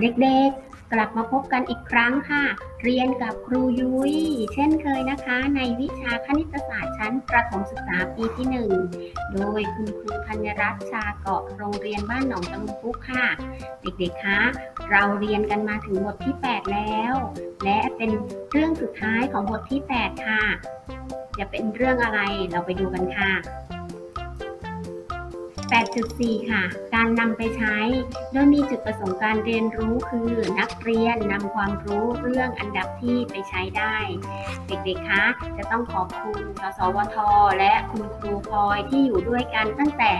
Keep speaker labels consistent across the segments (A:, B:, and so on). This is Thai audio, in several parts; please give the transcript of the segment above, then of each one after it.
A: เด็กๆ กลับมาพบกันอีกครั้งค่ะ เรียนกับครูยุ้ยเช่นเคยนะคะ ในวิชาคณิตศาสตร์ชั้นประถมศึกษาปีที่ 1 โดยคุณครูธัญรัตน์ชาเกาะโรงเรียนบ้านหนองตะลุงพุกค่ะ เด็กๆคะเราเรียนกันมาถึงบทที่ 8 แล้ว และเป็นเรื่องสุดท้ายของบทที่ 8 ค่ะ จะเป็นเรื่องอะไรเราไปดูกันค่ะ 8.4 ค่ะ การนำไปใช้ โดยมีจุดประสงค์การเรียนรู้คือนักเรียนนำความรู้เรื่องอันดับที่ไปใช้ได้ เด็กๆ คะจะต้องขอบคุณสสวท และคุณครูพลอยที่อยู่ด้วยกันตั้งแต่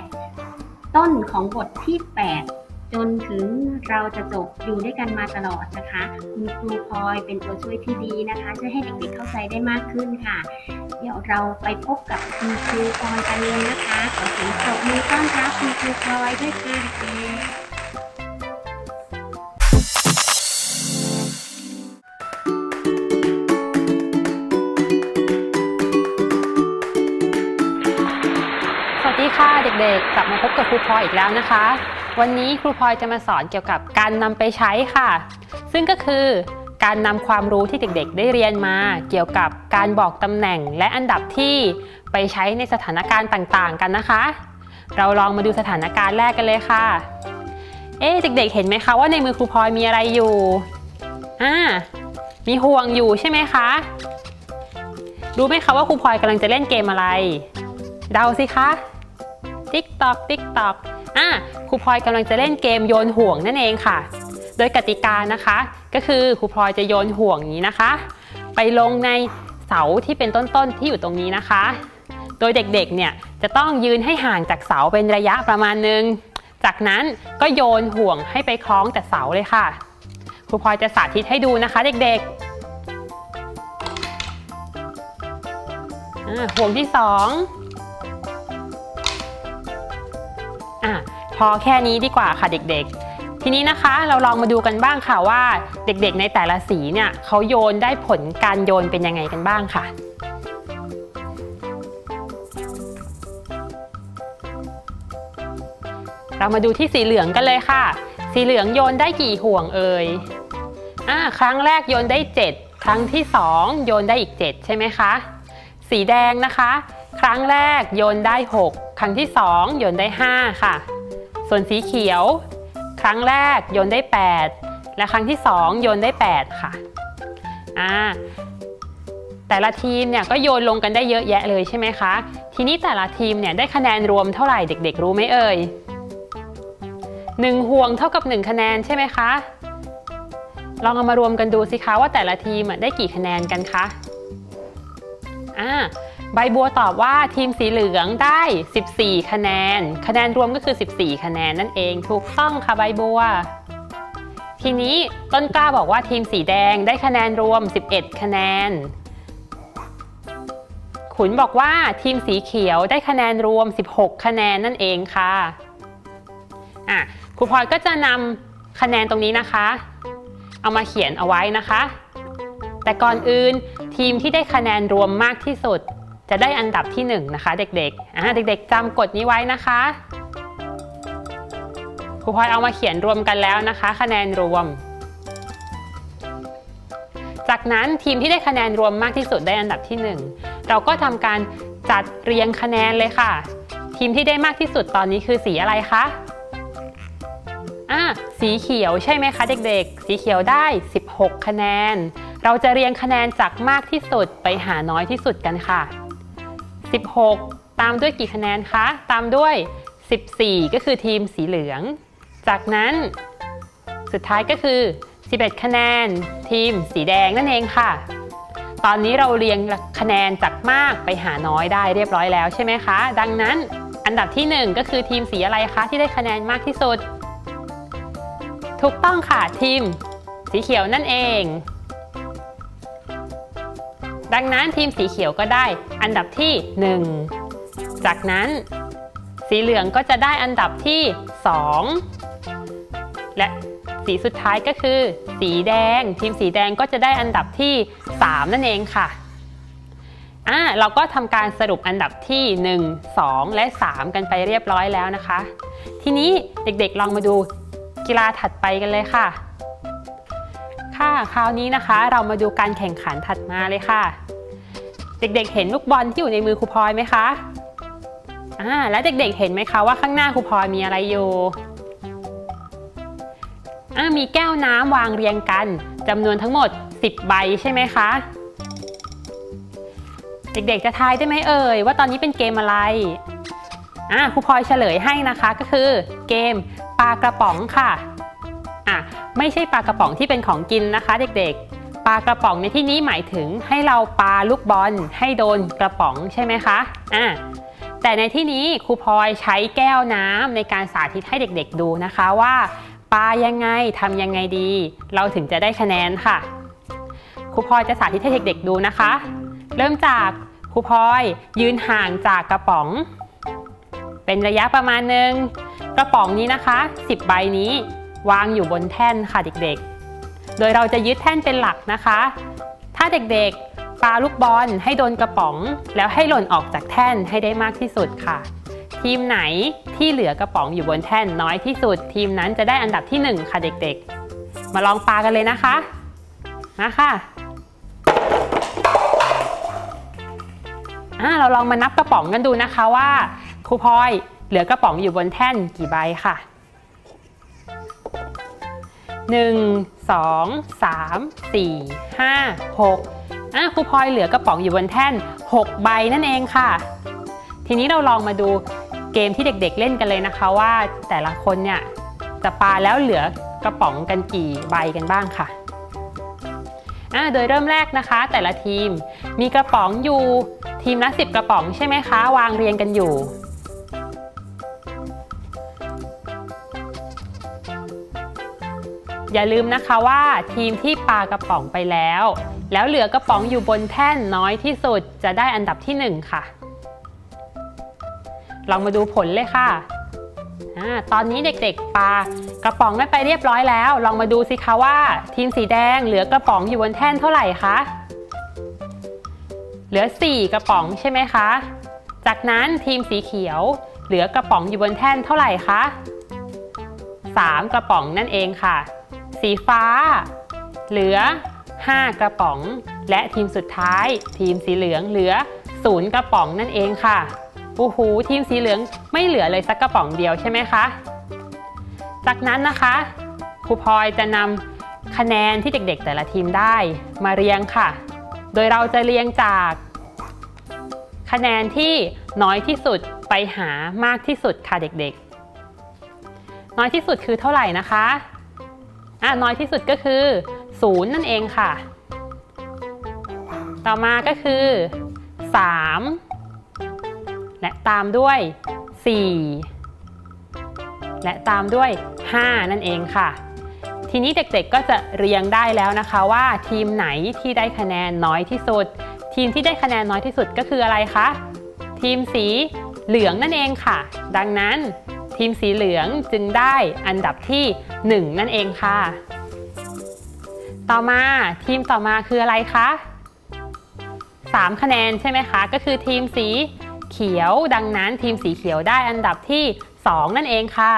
A: ต้นของบทที่ 8 จนถึงเราจะจบอยู่ด้วยกันมาตลอดนะคะคุณครูพลอยเป็นตัวช่วยที่ดีนะคะ ช่วยให้เด็กๆเข้าใจได้มากขึ้นค่ะ เดี๋ยวเราไปพบกับคุณครูพลอยกันเลยนะคะขอเสียงปรบมือต้อนรับคุณครูพลอยด้วยค่ะเด็ก
B: สวัสดีค่ะเด็กๆ กลับมาพบกับครูพลอยอีกแล้วนะคะ วันนี้ครูพลอยจะมาสอนเกี่ยวกับการนำไปใช้ค่ะ ซึ่งก็คือการนำความรู้ที่เด็กๆ ได้เรียนมา เกี่ยวกับการบอกตำแหน่งและอันดับที่ไปใช้ในสถานการณ์ต่างๆ กันนะคะ เราลองมาดูสถานการณ์แรกกันเลยค่ะ เอ๊เด็กๆ เห็นไหมคะว่าในมือครูพลอยมีอะไรอยู่อ่ามีห่วงอยู่ใช่ไหมคะรู้ไหมคะว่าครูพลอยกำลังจะเล่นเกมอะไร เดาสิคะ ติ๊กตอกติ๊กตอก อะครูพลอยกำลังจะเล่นเกมโยนห่วงนั่นเองค่ะ โดยกติกานะคะ ก็คือครูพลอยจะโยนห่วงนี้นะคะ ไปลงในเสาที่เป็นต้นๆที่อยู่ตรงนี้นะคะ โดยเด็กๆเนี่ยจะต้องยืนให้ห่างจากเสาเป็นระยะประมาณนึง จากนั้นก็โยนห่วงให้ไปคล้องแต่เสาเลยค่ะ ครูพลอยจะสาธิตให้ดูนะคะเด็กๆห่วงที่สอง อะพอแค่นี้ดีกว่าค่ะเด็กๆ ทีนี้นะคะเราลองมาดูกันบ้างค่ะว่าเด็กๆในแต่ละสีเนี่ยเขาโยนได้ผลการโยนเป็นยังไงกันบ้างค่ะเรามาดูที่สีเหลืองกันเลยค่ะ สีเหลืองโยนได้กี่ห่วงเอ่ยอ่าครั้งแรกโยนได้ 7 ครั้งที่ 2 โยนได้อีก 7 ใช่ไหมคะ สีแดงนะคะ ครั้งแรกโยนได้ 6 ครั้งที่ 2 โยนได้ 5 ค่ะ ส่วนสีเขียว ครั้งแรกโยนได้ 8 และครั้งที่ 2 โยนได้ 8 ค่ะอ่าแต่ละทีมเนี่ยก็โยนลงกันได้เยอะแยะเลยใช่ไหมคะ ทีนี้แต่ละทีมเนี่ยได้คะแนนรวมเท่าไหร่เด็ก ๆ รู้ไหมเอ่ยหนึ่งห่วงเท่ากับ 1 คะแนนใช่ไหมคะ ลองเอามารวมกันดูสิคะว่าแต่ละทีมได้กี่คะแนนกันคะอ่า ใบบัวตอบว่าทีมสีเหลืองได้ 14 คะแนน คะแนนรวมก็คือ 14 คะแนนนั่นเองถูกต้องค่ะใบบัว ทีนี้ต้นกล้าบอกว่าทีมสีแดงได้คะแนนรวม 11 คะแนน ขุนบอกว่าทีมสีเขียวได้คะแนนรวม 16 คะแนนนั่นเองค่ะอะครูพลอยก็จะนำคะแนนตรงนี้นะคะ เอามาเขียนเอาไว้นะคะ แต่ก่อนอื่นทีมที่ได้คะแนนรวมมากที่สุด จะได้อันดับที่1นนะคะเด็กๆอ่าเด็กๆจำกฎนี้ไว้นะคะครูพลอยเอามาเขียนรวมกันแล้วนะคะ คะแนนรวม จากนั้นทีมที่ได้คะแนนรวมมากที่สุดได้อันดับที่ 1 เราก็ทำการจัดเรียงคะแนนเลยค่ะ ทีมที่ได้มากที่สุดตอนนี้คือสีอะไรคะอ่าสีเขียวใช่ไหมคะเด็กๆ สีเขียวได้ 16 คะแนน เราจะเรียงคะแนนจากมากที่สุดไปหาน้อยที่สุดกันค่ะ 16 ตามด้วยกี่คะแนนคะ ตามด้วย 14 ก็คือทีมสีเหลือง จากนั้นสุดท้ายก็คือ 11 คะแนน ทีมสีแดงนั่นเองค่ะ ตอนนี้เราเรียงคะแนนจากมากไปหาน้อยได้เรียบร้อยแล้วใช่ไหมคะ ดังนั้นอันดับที่ 1 ก็คือทีมสีอะไรคะที่ได้คะแนนมากที่สุด ถูกต้องค่ะทีมสีเขียวนั่นเอง ดังนั้นทีมสีเขียวก็ได้อันดับที่ 1 จากนั้นสีเหลืองก็จะได้อันดับที่ 2 และสีสุดท้ายก็คือ สีแดง ทีมสีแดงก็จะได้อันดับที่ 3 นั่นเองค่ะอ่าเราก็ทำการสรุปอันดับที่ 1 2 และ 3 กันไปเรียบร้อยแล้วนะคะ ทีนี้เด็กๆลองมาดูกีฬาถัดไปกันเลยค่ะ ค่ะ คราวนี้นะคะ เรามาดูการแข่งขันถัดมาเลยค่ะ เด็กๆ เห็นลูกบอลที่อยู่ในมือครูพลอยไหมคะอ่าแล้วเด็กๆ เห็นไหมคะว่าข้างหน้าครูพลอยมีอะไรอยู่อ่ามีแก้วน้ำวางเรียงกันจำนวนทั้งหมด 10 ใบใช่ไหมคะ เด็กๆ จะทายได้ไหมเอ่ยว่าตอนนี้เป็นเกมอะไรอ่าครูพลอยเฉลยให้นะคะก็คือ เกมปลากระป๋องค่ะ อะไม่ใช่ปลากระป๋องที่เป็นของกินนะคะ เด็กๆ ปลากระป๋องในที่นี้หมายถึงให้เราปาลูกบอลให้โดนกระป๋องใช่ไหมคะอะแต่ในที่นี้ครูพลอยใช้แก้วน้ำในการสาธิตให้เด็กๆดูนะคะว่าปายังไงทำยังไงดี เราถึงจะได้คะแนนค่ะครูพลอยจะสาธิตให้เด็กๆดูนะคะ เริ่มจากครูพลอยยืนห่างจากกระป๋อง เป็นระยะประมาณหนึ่งกระป๋องนี้นะคะ 10 ใบนี้ วางอยู่บนแท่นค่ะเด็กๆ โดยเราจะยึดแท่นเป็นหลักนะคะ ถ้าเด็กๆปาลูกบอลให้โดนกระป๋อง แล้วให้หล่นออกจากแท่นให้ได้มากที่สุดค่ะ ทีมไหนที่เหลือกระป๋องอยู่บนแท่นน้อยที่สุด ทีมนั้นจะได้อันดับที่หนึ่งค่ะเด็กๆ มาลองปากันเลยนะคะ มาค่ะอ่าเราลองมานับกระป๋องกันดูนะคะว่าครูพลอยเหลือกระป๋องอยู่บนแท่นกี่ใบค่ะ 1 2 3 4 5 6อะครูพลอยเหลือกระป๋องอยู่บนแท่น 6 ใบนั่นเองค่ะ ทีนี้เราลองมาดูเกมที่เด็กๆเล่นกันเลยนะคะว่าแต่ละคนเนี่ยจะปาแล้วเหลือกระป๋องกันกี่ใบกันบ้างค่ะอ่าโดยเริ่มแรกนะคะ แต่ละทีมมีกระป๋องอยู่ทีมละ 10 กระป๋องใช่ไหมคะ วางเรียงกันอยู่ อย่าลืมนะคะว่าทีมที่ปากระป๋องไปแล้ว แล้วเหลือกระป๋องอยู่บนแท่นน้อยที่สุดจะได้อันดับที่ 1 ค่ะ ลองมาดูผลเลยค่ะอตอนนี้เด็กๆปากระป๋องได้ไปเรียบร้อยแล้ว ลองมาดูสิคะว่าทีมสีแดงเหลือกระป๋องอยู่บนแท่นเท่าไหร่คะเหลือ 4 กระป๋องใช่ไหมคะ จากนั้นทีมสีเขียว เหลือกระป๋องอยู่บนแท่นเท่าไหร่คะ3 กระป๋องนั่นเองค่ะ สีฟ้า เหลือ 5 กระป๋อง และทีมสุดท้าย ทีมสีเหลืองเหลือ 0 กระป๋องนั่นเองค่ะโอ้โหทีมสีเหลืองไม่เหลือเลยสักกระป๋องเดียวใช่ไหมคะ จากนั้นนะคะครูพลอยจะนำคะแนนที่เด็กๆ แต่ละทีมได้มาเรียงค่ะ โดยเราจะเรียงจาก คะแนนที่น้อยที่สุดไปหามากที่สุดค่ะเด็กๆ น้อยที่สุดคือเท่าไหร่นะคะ อะน้อยที่สุดก็คือ0นั่นเองค่ะ ต่อมาก็คือ 3 และตามด้วย 4 และตามด้วย 5 นั่นเองค่ะ ทีนี้เด็กๆก็จะเรียงได้แล้วนะคะว่าทีมไหนที่ได้คะแนนน้อยที่สุด ทีมที่ได้คะแนนน้อยที่สุดก็คืออะไรคะ ทีมสีเหลืองนั่นเองค่ะ ดังนั้น ทีมสีเหลืองจึงได้อันดับที่ 1 นั่นเองค่ะ ต่อมาทีมต่อมาคืออะไรคะ3 คะแนนใช่ไหมคะ ก็คือทีมสีเขียวดังนั้นทีมสีเขียวได้อันดับที่ 2 นั่นเองค่ะ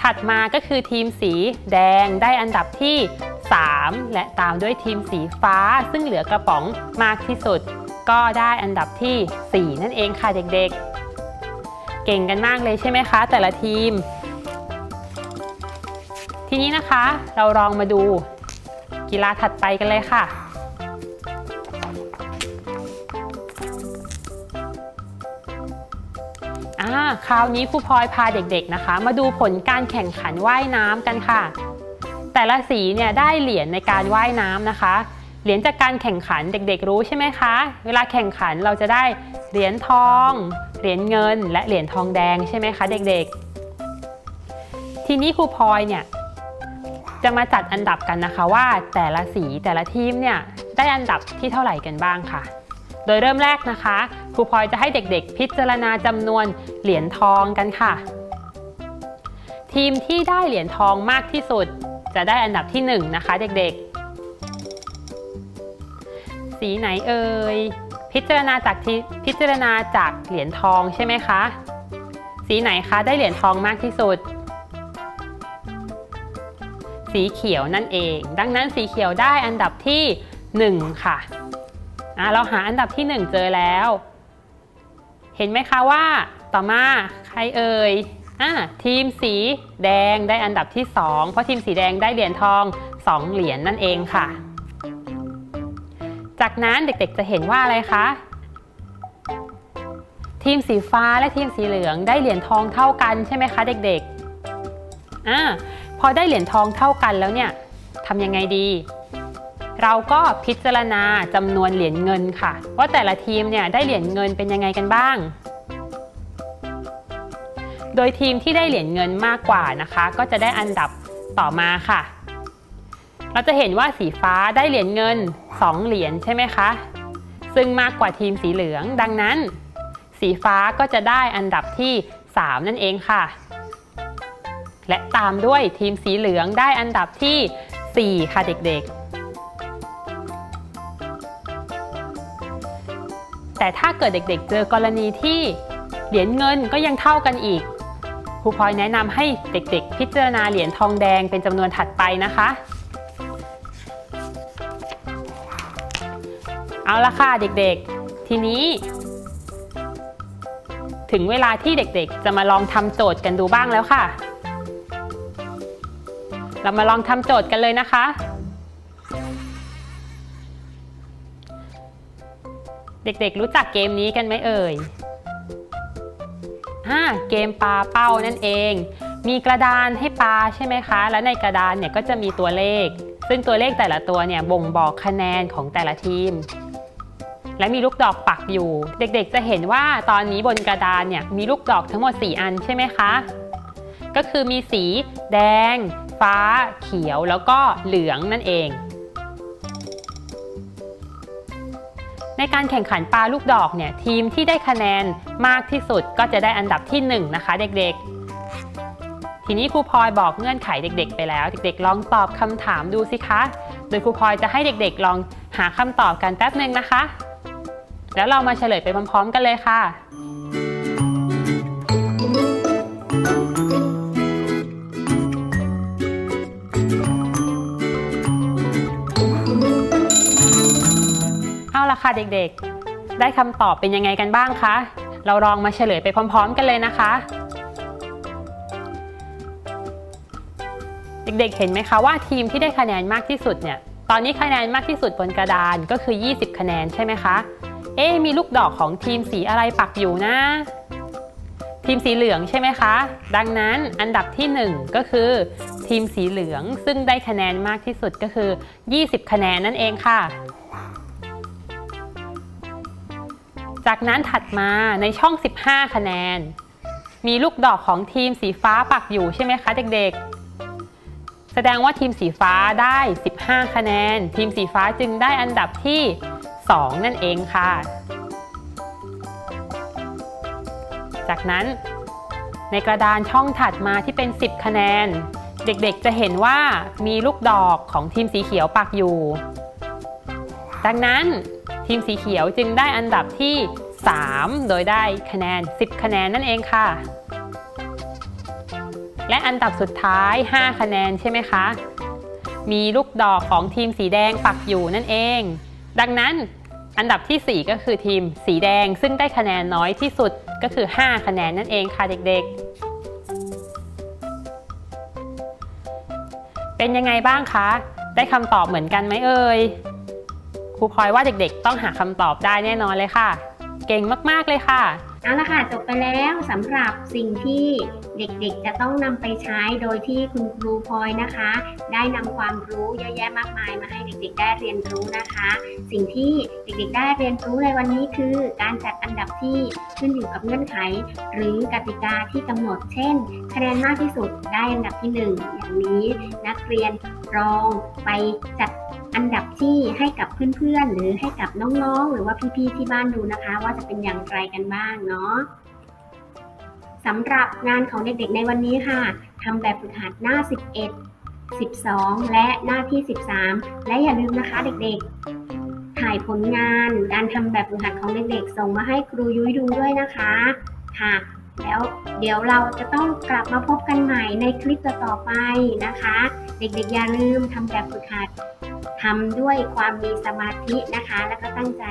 B: ถัดมาก็คือทีมสีแดงได้อันดับที่ 3 และตามด้วยทีมสีฟ้าซึ่งเหลือกระป๋องมากที่สุด ก็ได้อันดับที่ 4 นั่นเองค่ะเด็กๆ เก่งกันมากเลยใช่ไหมคะ แต่ละทีม ทีนี้นะคะเราลองมาดูกีฬาถัดไปกันเลยค่ะอาคราวนี้ครูพลอยพาเด็กๆนะคะ มาดูผลการแข่งขันว่ายน้ำกันค่ะ แต่ละสีเนี่ยได้เหรียญในการว่ายน้ำนะคะ เหรียญจากการแข่งขันเด็กๆรู้ใช่ไหมคะ เวลาแข่งขันเราจะได้เหรียญทอง เหรียญเงิน และเหรียญทองแดงใช่ไหมคะเด็กๆ ทีนี้ครูพลอยเนี่ยจะมาจัดอันดับกันนะคะว่าแต่ละสีแต่ละทีมเนี่ยได้อันดับที่เท่าไหร่กันบ้างค่ะ โดยเริ่มแรกนะคะครูพลอยจะให้เด็กๆ พิจารณาจำนวนเหรียญทองกันค่ะ ทีมที่ได้เหรียญทองมากที่สุด จะได้อันดับที่ 1นนะคะ เด็กๆ สีไหนเอ่ย พิจารณาจากทพิจารณาจากเหรียญทองใช่ไหมคะ สีไหนคะได้เหรียญทองมากที่สุด สีเขียวนั่นเอง ดังนั้นสีเขียวได้อันดับที่ 1 ค่ะอะ เราหาอันดับที่ 1 เจอแล้ว เห็นไหมคะว่าต่อมาใครเอ่ยอะทีมสีแดงได้อันดับที่ 2 เพราะทีมสีแดงได้เหรียญทอง 2 เหรียญนั่นเองค่ะ จากนั้นเด็กๆจะเห็นว่าอะไรคะ ทีมสีฟ้าและทีมสีเหลืองได้เหรียญทองเท่ากันใช่ไหมคะ เด็กๆอ่าพอได้เหรียญทองเท่ากันแล้วเนี่ยทำยังไงดี เราก็พิจารณาจำนวนเหรียญเงินค่ะ ว่าแต่ละทีมเนี่ยได้เหรียญเงินเป็นยังไงกันบ้าง โดยทีมที่ได้เหรียญเงินมากกว่านะคะ ก็จะได้อันดับต่อมาค่ะ เราจะเห็นว่าสีฟ้าได้เหรียญเงิน 2 เหรียญใช่ไหมคะ ซึ่งมากกว่าทีมสีเหลือง ดังนั้น สีฟ้าก็จะได้อันดับที่ 3 นั่นเองค่ะ และตามด้วยทีมสีเหลืองได้อันดับที่ 4 ค่ะเด็กๆ แต่ถ้าเกิดเด็กๆ เจอกรณีที่เหรียญเงินก็ยังเท่ากันอีกครูพลอยแนะนำให้เด็กๆ พิจารณาเหรียญทองแดงเป็นจำนวนถัดไปนะคะ เอาละค่ะเด็กๆ ทีนี้ ถึงเวลาที่เด็กๆ จะมาลองทำโจทย์กันดูบ้างแล้วค่ะ เรามาลองทำโจทย์กันเลยนะคะ เด็กๆ รู้จักเกมนี้กันไหมเอ่ยอ่าเกมปลาเป้านั่นเอง มีกระดานให้ปลาใช่ไหมคะ และในกระดานเนี่ยก็จะมีตัวเลข ซึ่งตัวเลขแต่ละตัวเนี่ยบ่งบอกคะแนนของแต่ละทีม และมีลูกดอกปักอยู่ เด็กๆ จะเห็นว่าตอนนี้บนกระดานเนี่ยมีลูกดอกทั้งหมด 4 อันใช่ไหมคะ ก็คือมีสีแดง ฟ้า เขียวแล้วก็เหลืองนั่นเอง ในการแข่งขันปลาลูกดอกเนี่ยทีมที่ได้คะแนนมากที่สุดก็จะได้อันดับที่ 1 นะคะ เด็กๆทีนี้ครูพลอยบอกเงื่อนไขเด็กๆ ไปแล้ว เด็กๆ ลองตอบคำถามดูสิคะ โดยครูพลอยจะให้เด็กๆ ลองหาคำตอบกันแป๊บหนึ่งนะคะ แล้วเรามาเฉลยไปพร้อมๆกันเลยค่ะ เอาละค่ะเด็กๆ ได้คำตอบเป็นยังไงกันบ้างคะ เราลองมาเฉลยไปพร้อม ๆ กันเลยนะคะ เด็กๆ เห็นไหมคะว่าทีมที่ได้คะแนนมากที่สุดเนี่ย ตอนนี้คะแนนมากที่สุดบนกระดานก็คือ 20 คะแนนใช่ไหมคะ เอ๊มีลูกดอกของทีมสีอะไรปักอยู่นะ ทีมสีเหลืองใช่ไหมคะ ดังนั้นอันดับที่ 1 ก็คือ ทีมสีเหลืองซึ่งได้คะแนนมากที่สุดก็คือ 20 คะแนนนั่นเองค่ะ จากนั้นถัดมาในช่อง 15 คะแนน มีลูกดอกของทีมสีฟ้าปักอยู่ใช่ไหมคะเด็กๆแสดงว่าทีมสีฟ้าได้ 15 คะแนน ทีมสีฟ้าจึงได้อันดับที่ 2 นั่นเองค่ะ จากนั้นในกระดานช่องถัดมาที่เป็น 10 คะแนน เด็กๆจะเห็นว่ามีลูกดอกของทีมสีเขียวปักอยู่ ดังนั้นทีมสีเขียวจึงได้อันดับที่ 3 โดยได้คะแนน 10 คะแนนนั่นเองค่ะ และอันดับสุดท้าย 5 คะแนนใช่ไหมคะ มีลูกดอกของทีมสีแดงปักอยู่นั่นเอง ดังนั้นอันดับทีสี่ 4 ก็คือทีมสีแดงซึ่งได้คะแนนน้อยที่สุดก็คือ 5 คะแนนนั่นเองค่ะเด็กๆ เป็นยังไงบ้างคะ ได้คำตอบเหมือนกันไหมเอ่ยครูพลอยว่าเด็กๆ ต้องหาคำตอบได้แน่นอนเลยค่ะ เก่งมากๆเลยค่ะ
A: เอาละค่ะจบไปแล้วสำหรับสิ่งที่เด็กๆจะต้องนำไปใช้โดยที่คุณครูพลอยนะคะ ได้นำความรู้เยอะแยะมากมายมาให้เด็กๆได้เรียนรู้นะคะ สิ่งที่เด็กๆได้เรียนรู้ในวันนี้คือ การจัดอันดับที่ขึ้นอยู่กับเงื่อนไข หรือกติกาที่กำหนด เช่น คะแนนมากที่สุดได้อันดับที่หนึ่งอย่างนี้นักเรียนลองไปจัด อันดับที่ให้กับเพื่อนๆ หรือให้กับน้องๆ หรือว่าพี่ๆ ที่บ้านดูนะคะ ว่าจะเป็นอย่างไรกันบ้างเนาะสำหรับงานของเด็กๆในวันนี้ค่ะทำแบบฝึกหัดหน้า 11 12 และหน้าที่ 13 และอย่าลืมนะคะเด็กๆ ถ่ายผลงานการทำแบบฝึกหัดของเด็กๆ ส่งมาให้ครูยุ้ยดูด้วยนะคะค่ะแล้วเดี๋ยวเราจะต้องกลับมาพบกันใหม่ในคลิปต่อๆไปนะคะ เด็กๆอย่าลืมทำแบบฝึกหัด ทำด้วยความมีสมาธินะคะ แล้วก็ตั้งใจ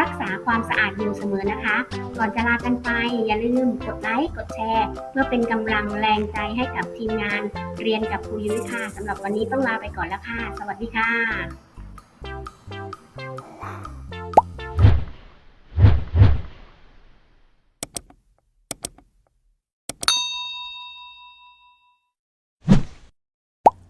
A: รักษาความสะอาดอยู่เสมอนะคะ ก่อนจะลากันไป อย่าลืมกดไลค์กดแชร์ เพื่อเป็นกำลังแรงใจให้กับทีมงาน เรียนกับครูยุ้ยค่ะสำหรับวันนี้ต้องลาไปก่อนแล้วค่ะ สวัสดีค่ะ